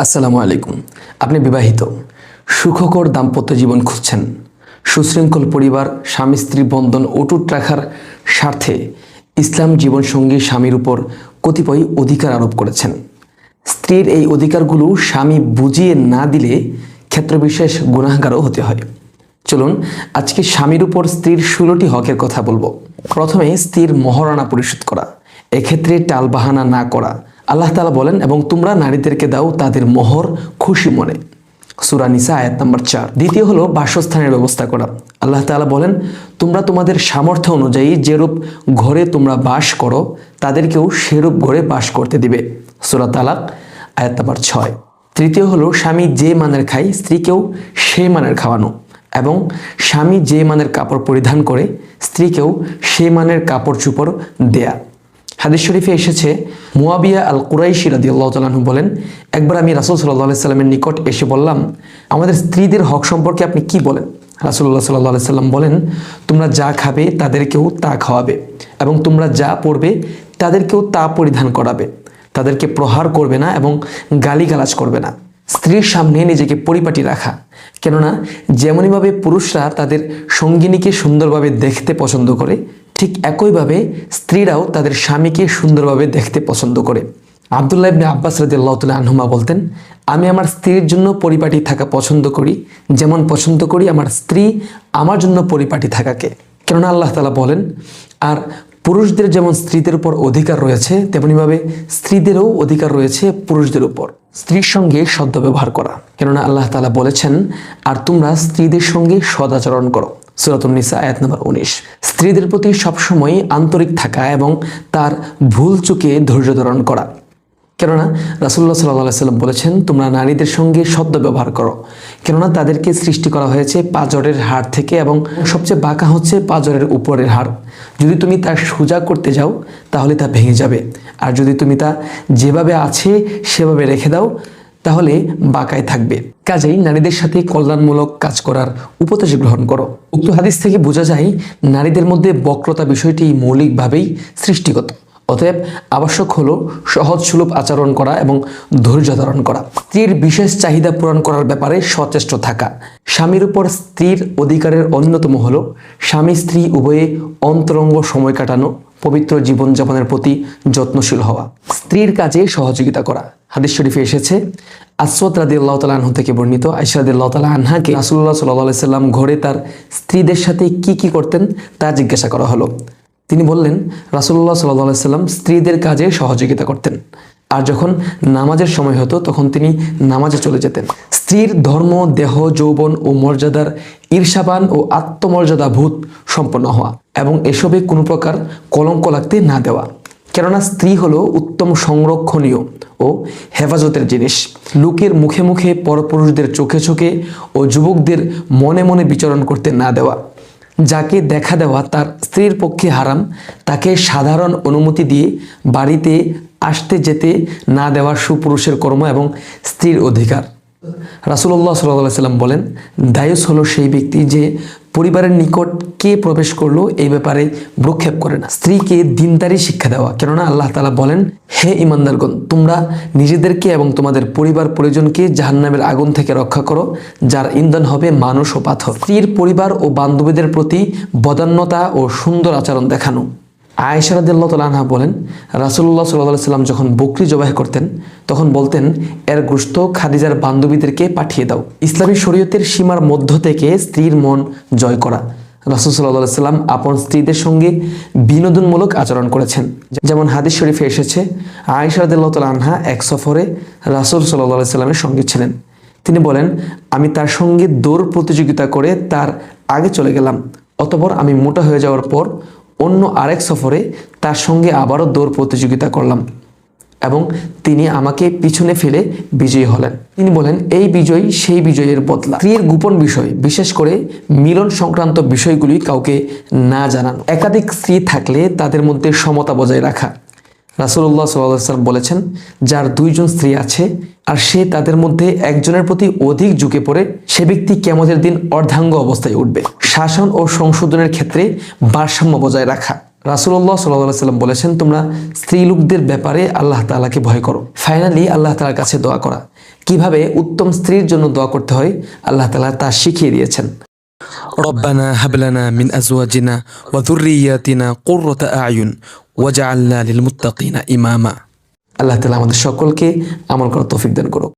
আসসালামু আলাইকুম। আপনি বিবাহিত। সুখকর দাম্পত্য জীবন খুঁজছেন। সুশৃঙ্খল পরিবার, স্বামী, স্ত্রী বন্ধন অটুট রাখার স্বার্থে ইসলাম জীবনসঙ্গী স্বামীর উপর কতিপয় অধিকার আরোপ করেছেন। স্ত্রীর এই অধিকারগুলো স্বামী বুঝিয়ে না দিলে ক্ষেত্রবিশেষ গুণাগারও হতে হয়। চলুন, আজকে স্বামীর উপর স্ত্রীর ষোলোটি হকের কথা বলব। প্রথমে স্ত্রীর মহারণা পরিশোধ করা। এক্ষেত্রে টালবাহানা না করা। আল্লাহ তালা বলেন, এবং তোমরা নারীদেরকে দাও, তাদের মোহর খুশি মনে। সুরা নিসা, আয়াত নম্বর চার। দ্বিতীয় হলো বাসস্থানের ব্যবস্থা করা। আল্লাহ তাআলা বলেন, তোমরা তোমাদের সামর্থ্য অনুযায়ী যেরূপ ঘরে তোমরা বাস করো, তাদেরকেও সেরূপ ঘরে বাস করতে দিবে। সুরা তালাক, আয়াত নম্বর ছয়। তৃতীয় হলো, স্বামী যে মানের খায়, স্ত্রীকেও সেই মানের খাওয়ানো। এবং, স্বামী যে মানের কাপড় পরিধান করে, স্ত্রীকেও সেই মানের কাপড় চুপড় দেয়া। হাদিস শরীফে এসেছে, মুয়াবিয়া আল কুরাইশি রাদি আল্লাহ তালাহু বলেন, একবার আমি রাসুল সাল্লাহ সাল্লামের নিকট এসে বললাম, আমাদের স্ত্রীদের হক সম্পর্কে আপনি কি বলেন? রাসুল্লাহ সাল্লাহ সাল্লাম বলেন, তোমরা যা খাবে তাদেরকেও তা খাওয়াবে এবং তোমরা যা পড়বে তাদেরকেও তা পরিধান করাবে। তাদেরকে প্রহার করবে না এবং গালিগালাজ করবে না। স্ত্রীর সামনে নিজেকে পরিপাটি রাখা। কেননা, যেমনইভাবে পুরুষরা তাদের সঙ্গিনীকে সুন্দরভাবে দেখতে পছন্দ করে ঠিক একইভাবে স্ত্রীরাও তাদের স্বামীকে সুন্দরভাবে দেখতে পছন্দ করে। আবদুল্লাহ ইবনে আব্বাস রাদিয়াল্লাহু তাআলা আনহুমা বলতেন, আমি আমার স্ত্রীর জন্য পরিপাটি থাকা পছন্দ করি, যেমন পছন্দ করি আমার স্ত্রী আমার জন্য পরিপাটি থাকাকে। কেননা আল্লাহ তালা বলেন, আর পুরুষদের যেমন স্ত্রীদের উপর অধিকার রয়েছে, তেমনিভাবে স্ত্রীদেরও অধিকার রয়েছে পুরুষদের উপর। স্ত্রীর সঙ্গে সদ্য ব্যবহার করা। কেননা আল্লাহ তালা বলেছেন, আর তোমরা স্ত্রীদের সঙ্গে সদাচরণ করো। সুরাতুন্নিসা আয়াত নম্বর উনিশ। স্ত্রীদের প্রতি সবসময় আন্তরিক থাকা এবং তার ভুল চুকে ধৈর্য ধারণ করা। কেননা রাসুল্লাহ সাল্লাহ সাল্লাম বলেছেন, তোমরা নারীদের সঙ্গে সদ্য ব্যবহার করো। কেননা, তাদেরকে সৃষ্টি করা হয়েছে পাজরের হাড় থেকে এবং সবচেয়ে বাঁকা হচ্ছে পাজরের উপরের হাড়। যদি তুমি তা সোজা করতে যাও, তাহলে তা ভেঙে যাবে। আর যদি তুমি তা যেভাবে আছে, সেভাবে রেখে দাও তাহলে বাঁকায় থাকবে। কাজেই নারীদের সাথে কল্যাণমূলক কাজ করার উপদেশ গ্রহণ করো। উক্ত হাদিস থেকে বোঝা যায়, নারীদের মধ্যে বক্রতা বিষয়টি মৌলিকভাবেই সৃষ্টিগত। অতএব আবশ্যক হলো সহজ সুলভ আচরণ করা এবং ধৈর্য ধারণ করা। স্ত্রীর বিশেষ চাহিদা পূরণ করার ব্যাপারে সচেষ্ট থাকা। স্বামীর উপর স্ত্রীর অধিকারের অন্যতম হলো স্বামী স্ত্রী উভয়ে অন্তরঙ্গ সময় কাটানো, পবিত্র জীবনযাপনের প্রতি যত্নশীল হওয়া। স্ত্রীর কাজে সহযোগিতা করা। হাদিস শরীফে এসেছে, আসওয়াদ রাদি আল্লাহ তালা আনহু থেকে বর্ণিত আইসা রাদি আল্লাহ তালা আনহাকে রাসুল্লাহ সাল্লাহ সাল্লাম ঘরে তার স্ত্রীদের সাথে কি কি করতেন তা জিজ্ঞাসা করা হলো। তিনি বললেন রাসুল্লাহ সাল্লাহ সাল্লাম স্ত্রীদের কাজে সহযোগিতা করতেন। আর যখন নামাজের সময় হতো, তখন তিনি নামাজে চলে যেতেন। স্ত্রীর ধর্ম, দেহ, যৌবন ও মর্যাদার ঈর্ষাবান ও আত্মমর্যাদা ভূত সম্পন্ন হওয়া এবং এসবে কোনো প্রকার কলঙ্ক লাগতে না দেওয়া। কেননা স্ত্রী হলো উত্তম সংরক্ষণীয় ও হেফাজতের জিনিস। লোকের মুখে মুখে পরপুরুষদের চোখে চোখে ও যুবকদের মনে মনে বিচরণ করতে না দেওয়া। যাকে দেখা দেওয়া তার স্ত্রীর পক্ষে হারাম, তাকে সাধারণ অনুমতি দিয়ে বাড়িতে আসতে যেতে না দেওয়া সুপুরুষের কর্ম এবং স্ত্রীর অধিকার। রাসুল্লাহ সাল্লাহ সাল্লাম বলেন, দায়ুস হলো সেই ব্যক্তি যে পরিবারের নিকট কে প্রবেশ করল এই ব্যাপারে ভ্রুক্ষেপ করে না। স্ত্রীকে দিনদারি শিক্ষা দেওয়া। কেননা আল্লাহ তালা বলেন, হে ইমানদারগণ, তোমরা নিজেদেরকে এবং তোমাদের পরিবার পরিজনকে জাহান্নামের আগুন থেকে রক্ষা করো, যার ইন্ধন হবে মানুষ ও পাথর। স্ত্রীর পরিবার ও বান্ধবীদের প্রতি বদান্যতা ও সুন্দর আচরণ দেখানো। আয়েশা রাদিল্লাহ তালাহা বলেন রাসুল্লাহ সাল্লাহ সাল্লাম যখন বকরি জবাহ করতেন, তখন বলতেন, এর গোস্ত খাদিজার বান্ধবীদেরকে পাঠিয়ে দাও। ইসলামী শরীয়তের সীমার মধ্য থেকে স্ত্রীর মন জয় করা। রাসুল সাল্লাহ সাল্লাম আপন স্ত্রীদের সঙ্গে বিনোদনমূলক আচরণ করেছেন। যেমন হাদিস শরীফে এসেছে, আয়েশা রাদিল্লাহ তাল আনহা এক সফরে রাসুল সাল্লাহ সাল্লামের সঙ্গে ছিলেন। তিনি বলেন, আমি তার সঙ্গে দৌড় প্রতিযোগিতা করে তার আগে চলে গেলাম, অতপর আমি মোটা হয়ে যাওয়ার পর অন্য আরেক সফরে তার সঙ্গে আবারও দৌড় প্রতিযোগিতা করলাম এবং তিনি আমাকে পিছনে ফেলে বিজয়ী হলেন। তিনি বলেন, এই বিজয়, সেই বিজয়ের বদলা। স্ত্রীর গোপন বিষয়, বিশেষ করে মিলন সংক্রান্ত বিষয়গুলি কাউকে না জানান। একাধিক স্ত্রী থাকলে তাদের মধ্যে সমতা বজায় রাখা। রাসুল্লাহ সাল্লাম বলেছেন যার দুইজন স্ত্রী আছে আর সে তাদের মধ্যে একজনের প্রতি অধিক ঝুঁকে পড়ে সে ব্যক্তি কেমতের দিন অর্ধাঙ্গ অবস্থায় উঠবে শাসন ও সংশোধনের ক্ষেত্রে ভারসাম্য বজায় রাখা রাসুল্লাহ সাল্লাহ সাল্লাম বলেছেন তোমরা স্ত্রী লোকদের ব্যাপারে আল্লাহ তাআলাকে ভয় করো ফাইনালি আল্লাহ তাআলার কাছে দোয়া করা কিভাবে উত্তম স্ত্রীর জন্য দোয়া করতে হয় আল্লাহ তাআলা তা শিখিয়ে দিয়েছেন ربنا هب لنا من أزواجنا وذرياتنا قرة أعين ওয়াজা আল্লাহ মুত্তাকিনা ইমামা। আল্লাহ তালা আমাদের সকলকে আমল করার তৌফিক দান করুক।